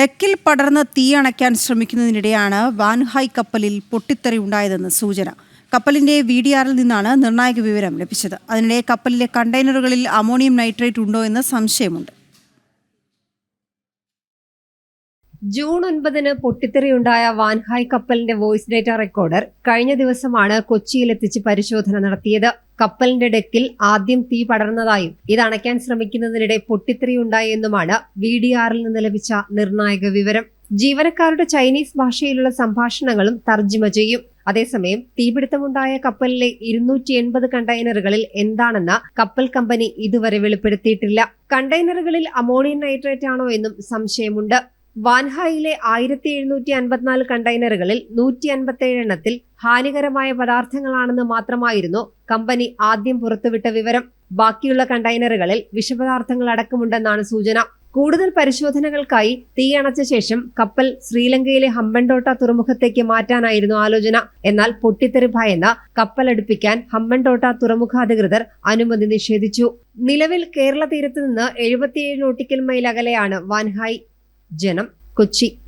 ഡെക്കിൽ പടർന്ന് തീ അണയ്ക്കാൻ ശ്രമിക്കുന്നതിനിടെയാണ് വാൻഹായ് കപ്പലിൽ പൊട്ടിത്തെറി ഉണ്ടായതെന്ന് സൂചന. കപ്പലിന്റെ വി ഡി ആറിൽ നിന്നാണ് നിർണായക വിവരം ലഭിച്ചത്. അതിനിടെ കപ്പലിലെ കണ്ടെയ്നറുകളിൽ അമോണിയം നൈട്രേറ്റ് ഉണ്ടോ എന്ന് സംശയമുണ്ട്. ജൂൺ ഒൻപതിന് പൊട്ടിത്തെറിയുണ്ടായ വാൻഹായ് കപ്പലിന്റെ വോയിസ് ഡേറ്റ റെക്കോർഡർ കഴിഞ്ഞ ദിവസമാണ് കൊച്ചിയിലെത്തിച്ച് പരിശോധന നടത്തിയത്. കപ്പലിന്റെ ഡെക്കിൽ ആദ്യം തീ പടർന്നതായും ഇത് അണയ്ക്കാൻ ശ്രമിക്കുന്നതിനിടെ പൊട്ടിത്തെറിയുണ്ടായെന്നുമാണ് വി ഡി ആറിൽ നിന്ന് ലഭിച്ച നിർണായക വിവരം. ജീവനക്കാരുടെ ചൈനീസ് ഭാഷയിലുള്ള സംഭാഷണങ്ങളും തർജിമ ചെയ്യും. അതേസമയം തീപിടുത്തമുണ്ടായ കപ്പലിലെ ഇരുന്നൂറ്റി എൺപത് കണ്ടെയ്നറുകളിൽ എന്താണെന്ന് കപ്പൽ കമ്പനി ഇതുവരെ വെളിപ്പെടുത്തിയിട്ടില്ല. കണ്ടെയ്നറുകളിൽ അമോണിയം നൈട്രേറ്റ് ആണോ എന്നും സംശയമുണ്ട്. വാൻഹായിലെ ആയിരത്തി എഴുന്നൂറ്റി അൻപത്തിനാല് കണ്ടെയ്നറുകളിൽ നൂറ്റി അൻപത്തേഴ് എണ്ണത്തിൽ ഹാനികരമായ പദാർത്ഥങ്ങളാണെന്ന് മാത്രമായിരുന്നു കമ്പനി ആദ്യം പുറത്തുവിട്ട വിവരം. ബാക്കിയുള്ള കണ്ടെയ്നറുകളിൽ വിഷപദാർത്ഥങ്ങൾ അടക്കമുണ്ടെന്നാണ് സൂചന. കൂടുതൽ പരിശോധനകൾക്കായി തീയണച്ച ശേഷം കപ്പൽ ശ്രീലങ്കയിലെ ഹമ്പൻടോട്ട തുറമുഖത്തേക്ക് മാറ്റാനായിരുന്നു ആലോചന. എന്നാൽ പൊട്ടിത്തെറി ഭയന്ന കപ്പലടുപ്പിക്കാൻ ഹമ്പൻടോട്ട തുറമുഖ അധികൃതർ അനുമതി നിഷേധിച്ചു. നിലവിൽ കേരള തീരത്ത് നിന്ന് എഴുപത്തിയേഴ് നോട്ടിക്കൽ മൈൽ അകലെയാണ് വാൻഹായ്. ജനം കൊച്ചി.